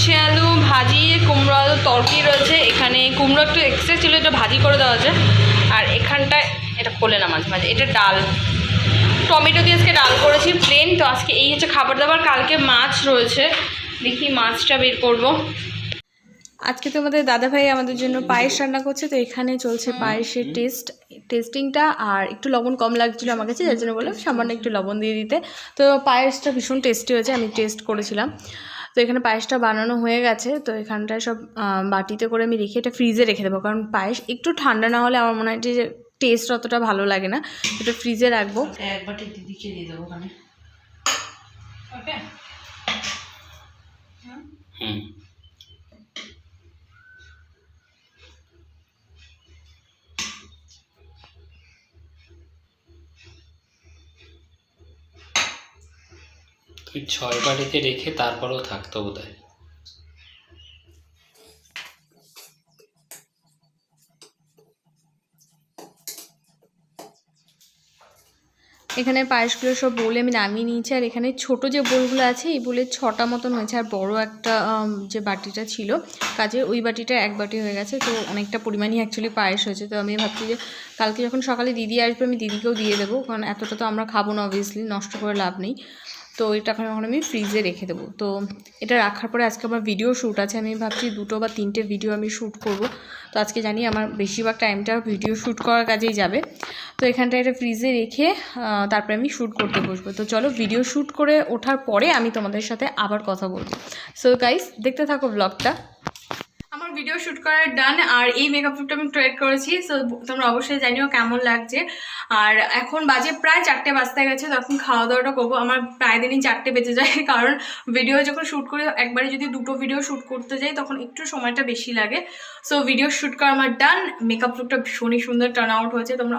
উচ্ছে আলু, ভাজি, কুমড়ো আলু তরকি রয়েছে। এখানে কুমড়ো একটু এক্সট্রা ছিল, এটা ভাজি করে দেওয়া আছে। আর এখানটায় এটা খোলে না মাঝে মাঝে, এটা ডাল। টমেটো দিয়ে আজকে ডাল করেছি প্লেন তো আজকে এই হচ্ছে খাবার দাবার কালকে মাছ রয়েছে। দেখি মাছটা বের করব। আজকে তোমাদের দাদাভাই আমাদের জন্য পায়েস রান্না করছে, তো এখানে চলছে পায়েসের টেস্ট। টেস্টিংটা, আর একটু লবণ কম লাগছিল আমার কাছে, যার জন্য বললাম সামান্য একটু লবণ দিয়ে দিতে। তো পায়েসটা ভীষণ টেস্টি হয়েছে, আমি টেস্ট করেছিলাম। তো এখানে পায়েসটা বানানো হয়ে গেছে তো এখানটায় সব বাটিতে করে আমি রেখে এটা ফ্রিজে রেখে দেবো। কারণ পায়েস একটু ঠান্ডা না হলে আমার মনে হয় যে টেস্ট অতটা ভালো লাগে না। এটা ফ্রিজে রাখব। এক বাটি দিদিকে দিয়ে দেবো ওখানে। ওকে। হুম। তুই ছয় বাড়িতে রেখে তারপরেও থাকতো বোধ হয় এখানে পায়েসগুলো সব বলে আমি নামিয়ে নিয়েছি, আর এখানে ছোট যে বোলগুলো আছে, এই বোলের ছটা মতন হয়েছে, আর বড় একটা যে বাটিটা ছিল, কাজে ওই বাটিটা এক বাটি হয়ে গেছে, তো অনেকটা পরিমাণই অ্যাকচুয়ালি পায়েস হয়েছে। তো আমি ভাবছি যে কালকে যখন সকালে দিদি আসবে, আমি দিদিকেও দিয়ে দেবো, কারণ এতটা তো আমরা খাব না অবভিয়াসলি নষ্ট করে লাভ নেই। তো এটা এখন আমি ফ্রিজে রেখে দেবো। তো এটা রাখার পরে আজকে আমার ভিডিও শ্যুট আছে। আমি ভাবছি দুটো বা তিনটে ভিডিও আমি শ্যুট করব। তো আজকে জানি আমার বেশিরভাগ টাইমটা ভিডিও শ্যুট করার কাজেই যাবে। তো এখানটা এটা ফ্রিজে রেখে তারপরে আমি শ্যুট করতে বসবো। তো চলো ভিডিও শ্যুট করে ওঠার পরে আমি তোমাদের সাথে আবার কথা বলব সো গাইস দেখতে থাকো ব্লগটা ভিডিও শ্যুট করার ডান আর এই মেকআপ লুকটা আমি ট্রেড করেছি সো তোমরা অবশ্যই জানিও কেমন লাগছে। আর এখন বাজে প্রায় চারটে বাজতে গেছে তখন খাওয়া দাওয়াটা করব। আমার প্রায় দিনই চারটে বেঁচে যায়, কারণ ভিডিও যখন শ্যুট করি, একবারে যদি দুটো ভিডিও শ্যুট করতে যাই, তখন একটু সময়টা বেশি লাগে। সো ভিডিও শ্যুট করা আমার ডান মেকআপ লুকটা ভীষণই সুন্দর টার্ন আউট হয়েছে, তোমরা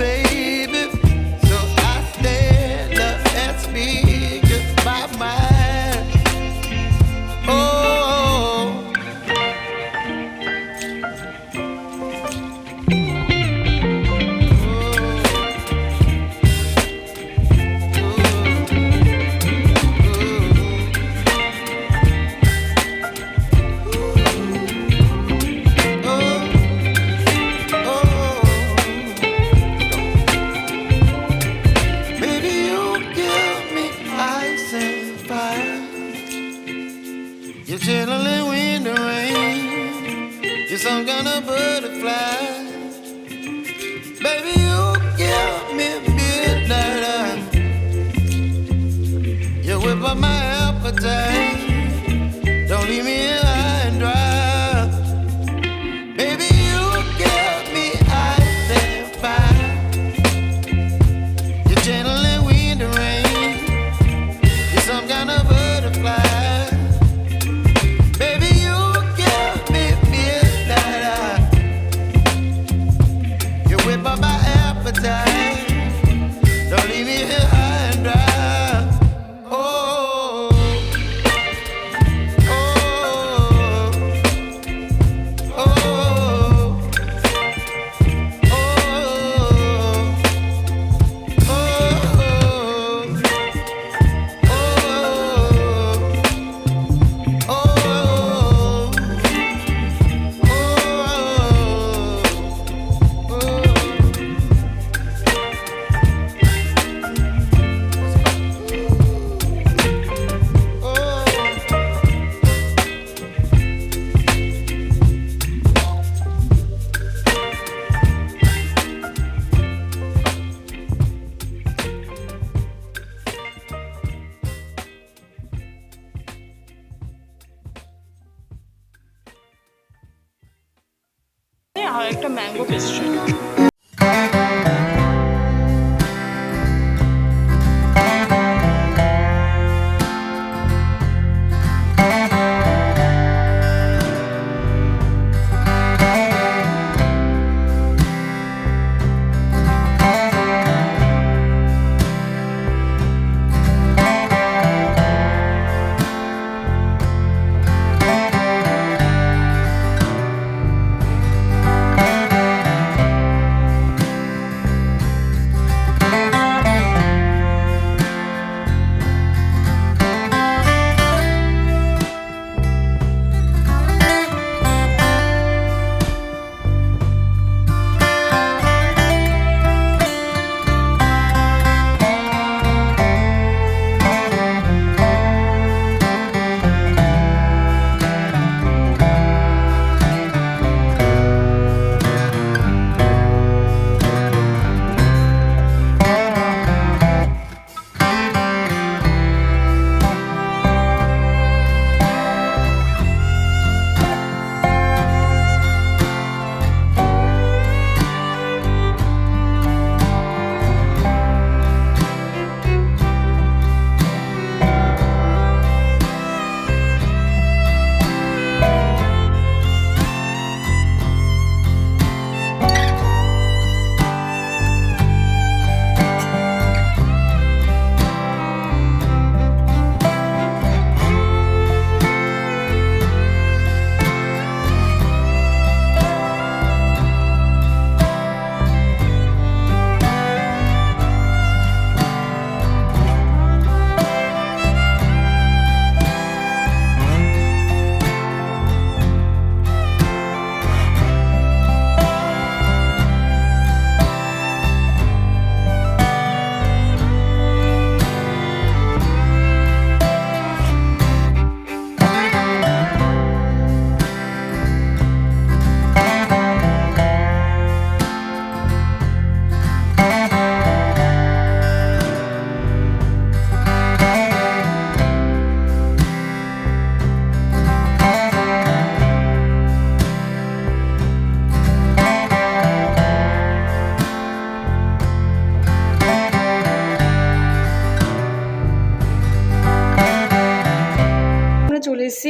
baby. Whip up my appetite.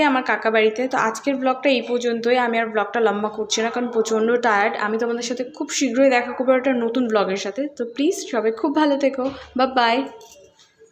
আমরা কাকা বাড়িতে, তো আজকের ব্লগটা এই পর্যন্তই। আমি আর ব্লগটা লম্বা করছি না, কারণ প্রচণ্ড টায়ার্ড আমি তোমাদের সাথে খুব শীঘ্রই দেখা করব একটা নতুন ব্লগের সাথে। তো প্লিজ সবাই খুব ভালো থেকো। বা বাই